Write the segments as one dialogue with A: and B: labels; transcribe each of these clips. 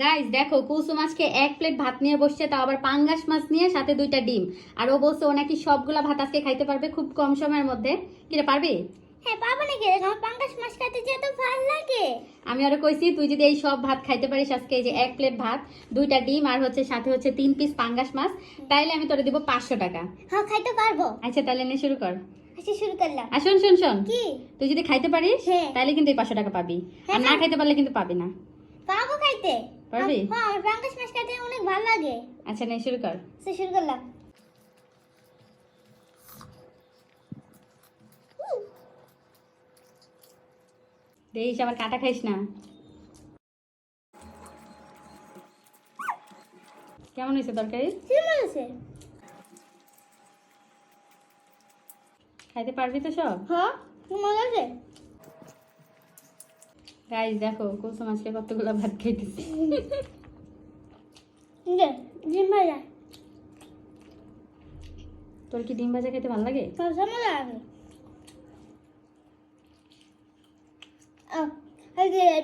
A: Guys দেখো কুসুম আজকে এক প্লেট ভাত নিয়ে বসছে তাও আবার পাঙ্গাস মাছ নিয়ে সাথে দুইটা ডিম। আর ও বলছে ও নাকি সবগুলা ভাত আজকে খাইতে পারবে খুব কম সময়ের মধ্যে। কিরে পারবি?
B: হ্যাঁ পাবো নাকি আমার পাঙ্গাস মাছ খাইতে যে তো ভালো লাগে।
A: আমি আরও কইছি তুই যদি এই সব ভাত খাইতে পারিস আজকে এই যে এক প্লেট ভাত দুইটা ডিম আর হচ্ছে সাথে হচ্ছে তিন পিস পাঙ্গাস মাছ তাইলে আমি তোরে দিব পাঁচশো টাকা।
B: হ্যাঁ খাইতে পারব।
A: আচ্ছা তাহলে নে শুরু কর।
B: আচ্ছা শুরু করলাম।
A: আর শোন শোন শোন।
B: কি?
A: তুই যদি খাইতে পারিস
B: হ্যাঁ।
A: তাহলে কিন্তু এই পাঁচশো টাকা পাবি। আর
B: হ্যাঁ,
A: না
B: হ্যাঁ।
A: খাইতে পারলে কিন্তু পাবি না।
B: পাবো খাইতে।
A: পারবি?
B: হ্যাঁ আমার পাঙ্গাস মাছ খাইতে অনেক ভালো লাগে।
A: আচ্ছা নে শুরু কর।
B: শুরু করলাম।
A: দেখিস আবার কাটা খাইস না। কেমন হয়েছে তরকারি?
B: কেমন আছে
A: খাইতে পারবি তো সব?
B: হ্যাঁ মজা আছে
A: গাইস দেখো কুসুম আজকে কতগুলো ভাত
B: যে ডিম ভাজা।
A: তোর কি ডিম ভাজা খেতে ভালো লাগে?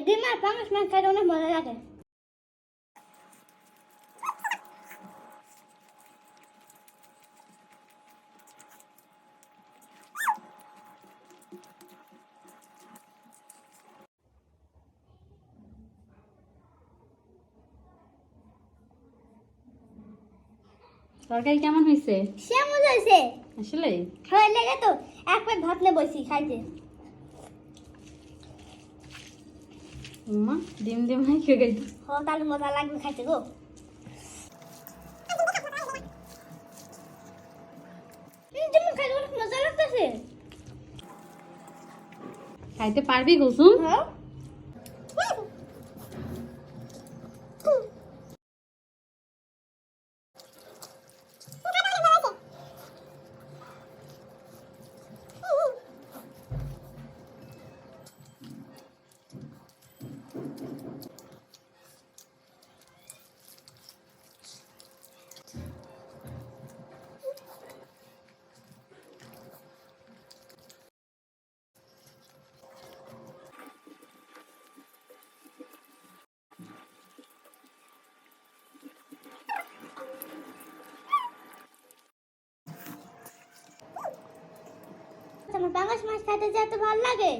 B: ডিম আর পাঙ্গাস মাছ খাইতে অনেক মজা লাগে।
A: তরকারি কেমন হয়েছে?
B: মজা হয়েছে।
A: আসলে?
B: খাওয়ার লেগে তো এক প্লেট ভাত নিয়ে বসি খাইতে।
A: উম্মা ডিম ডিম হয় খেয়ে গেছি
B: হ তাহলে মজা লাগবে খাইতে গো। ডিম খাইতে মজা লাগতেছে।
A: খাইতে পারবি কুসুম?
B: হ্যাঁ। আমার পাঙ্গাস মাছ খাইতে যে এত ভালো লাগে?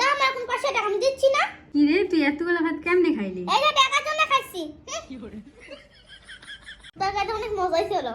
B: দাম এখন পাঁচশো টাকা আমি দিচ্ছি না।
A: কি রে তুই এতগুলো ভাত কেমনে খাইলি?
B: এই যে টাকার জন্য খাচ্ছি তরকারিটা অনেক মজাই ছিল।